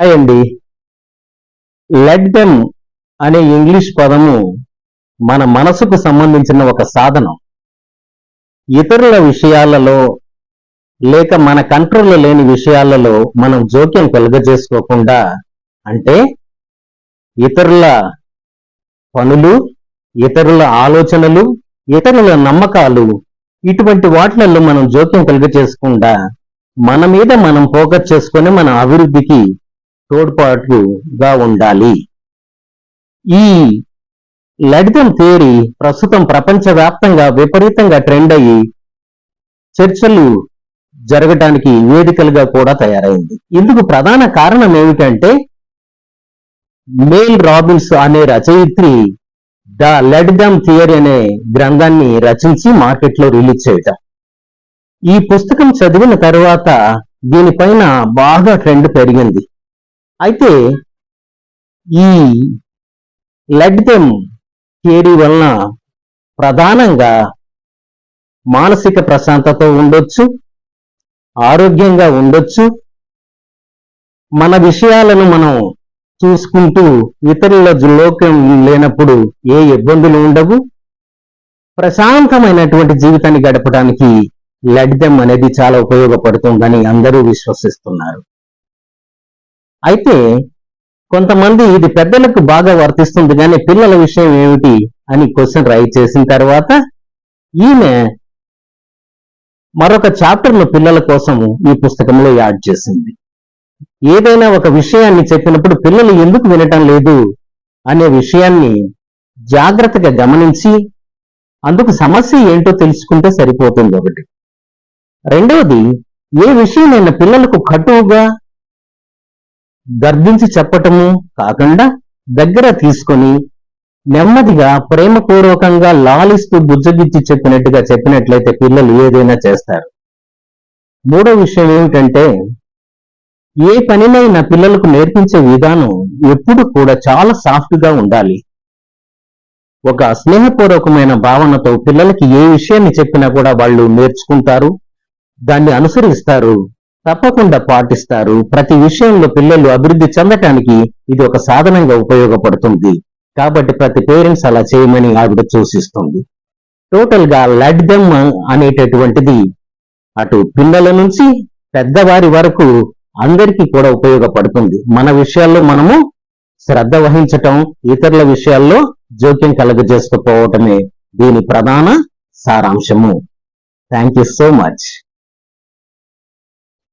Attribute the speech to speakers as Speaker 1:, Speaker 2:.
Speaker 1: Hi అండి let them అనే English పదము మన మనసుకు సంబంధించిన ఒక సాధనం. ఇతరుల విషయాలలో లేక మన కంట్రోల్లో లేని విషయాలలో మనం జోక్యం కలుగజేసుకోకుండా అంటే ఇతరుల పనులు ఇతరుల ఆలోచనలు ఇతరుల నమ్మకాలు ఇటువంటి వాటిలలో మనం జోక్యం కలుగజేసుకుండా మన మీద మనం ఫోకస్ చేసుకొని మన అభివృద్ధికి తోడ్పాటుగా ఉండాలి. ఈ లడితం థియరీ ప్రస్తుతం ప్రపంచవ్యాప్తంగా విపరీతంగా ట్రెండ్ అయ్యి చర్చలు జరగటానికి వేదికలుగా కూడా తయారైంది. ఇందుకు ప్రధాన కారణం ఏమిటంటే మేల్ రాబిన్స్ అనే రచయిత్రి ద లెడ్డమ్ థియరీ అనే గ్రంథాన్ని రచించి మార్కెట్లో రిలీజ్ చేయటం. ఈ పుస్తకం చదివిన తర్వాత దీనిపైన బాగా ట్రెండ్ పెరిగింది. అయితే ఈ లెడ్దెమ్ థియరీ వలన ప్రధానంగా మానసిక ప్రశాంతత ఉండొచ్చు ఆరోగ్యంగా ఉండొచ్చు. మన విషయాలను మనం చూసుకుంటూ ఇతరుల జుల్లోకం లేనప్పుడు ఏ ఇబ్బందులు ఉండవు. ప్రశాంతమైనటువంటి జీవితాన్ని గడపడానికి లడ్దెం అనేది చాలా ఉపయోగపడుతుందని అందరూ విశ్వసిస్తున్నారు. అయితే కొంతమంది ఇది పెద్దలకు బాగా వర్తిస్తుంది కానీ పిల్లల విషయం ఏమిటి అని క్వశ్చన్ రైట్ చేసిన తర్వాత ఈమె మరొక చాప్టర్ను పిల్లల కోసం ఈ పుస్తకంలో యాడ్ చేసింది. ఏదైనా ఒక విషయాన్ని చెప్పినప్పుడు పిల్లలు ఎందుకు వినటం లేదు అనే విషయాన్ని జాగ్రత్తగా గమనించి అందుకు సమస్య ఏంటో తెలుసుకుంటే సరిపోతుంది ఒకటి. రెండవది ఏ విషయమైనా పిల్లలకు కటువుగా గర్భించి చెప్పటము కాకుండా దగ్గర తీసుకొని నెమ్మదిగా ప్రేమపూర్వకంగా లాలిస్తూ బుజ్జగిచ్చి చెప్పినట్టుగా చెప్పినట్లయితే పిల్లలు ఏదైనా చేస్తారు. మూడో విషయం ఏమిటంటే ఏ పనినైనా పిల్లలకు నేర్పించే విధానం ఎప్పుడు కూడా చాలా సాఫ్ట్గా ఉండాలి. ఒక స్నేహపూర్వకమైన భావనతో పిల్లలకి ఏ విషయాన్ని చెప్పినా కూడా వాళ్ళు నేర్చుకుంటారు దాన్ని అనుసరిస్తారు. తప్పకుండా పాటిస్తారు. ప్రతి విషయంలో పిల్లలు అభివృద్ధి చెందటానికి ఇది ఒక సాధనంగా ఉపయోగపడుతుంది. కాబట్టి ప్రతి పేరెంట్స్ అలా చేయమని ఆవిడ సూచిస్తుంది. టోటల్గా లడ్ దెమ్ అనేటటువంటిది అటు పిల్లల నుంచి పెద్దవారి వరకు అందరికీ కూడా ఉపయోగపడుతుంది. మన విషయాల్లో మనము శ్రద్ధ వహించటం ఇతరుల విషయాల్లో జోక్యం కలగజేసుకుపోవటమే దీని ప్రధాన సారాంశము. Thank you so much